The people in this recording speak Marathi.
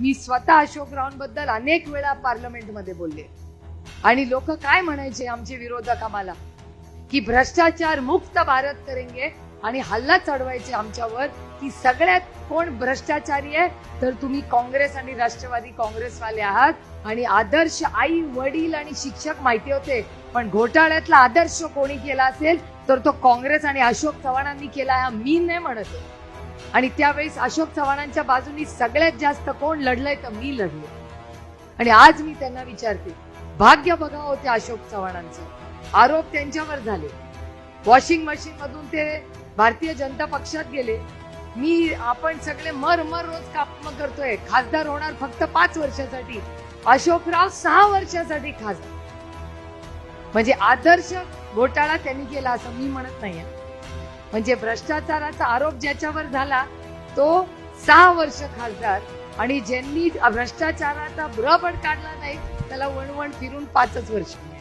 मी स्वतः अशोकरावांबद्दल अनेक वेळा पार्लमेंटमध्ये बोलले. आणि लोक काय म्हणायचे आमचे विरोधक आम्हाला? की भ्रष्टाचार मुक्त भारत करेंगे आणि हल्ला चढवायचे आमच्यावर की सगळ्यात कोण भ्रष्टाचारी आहे? तर तुम्ही काँग्रेस आणि राष्ट्रवादी काँग्रेसवाले आहात. आणि आदर्श आई वडील आणि शिक्षक माहिती होते. पण घोटाळ्यातला आदर्श कोणी केला असेल तर तो काँग्रेस आणि अशोक चव्हाणांनी केला हा मी नाही म्हणत आणि त्यावेळेस अशोक चव्हाणांच्या बाजूनी सगळ्यात जास्त कोण लढलंय तर मी लढलो. आणि आज मी त्यांना विचारते भाग्य बघा होते अशोक चव्हाणांचं. आरोप त्यांच्यावर झाले. वॉशिंग मशीन मधून ते भारतीय जनता पक्षात गेले. मी आपण सगळे मर मर रोज काम करतोय. खासदार होणार फक्त पाच वर्षासाठी. अशोकराव सहा वर्षासाठी खासदार. म्हणजे आदर्श घोटाळा त्यांनी केला असं मी म्हणत नाही म्हणजे भ्रष्टाचाराचा आरोप ज्याच्यावर झाला तो सहा वर्ष खासदार आणि ज्यांनी भ्रष्टाचाराचा भ्रपड काढला नाही त्याला वणवण फिरून पाचच वर्ष मिळाली.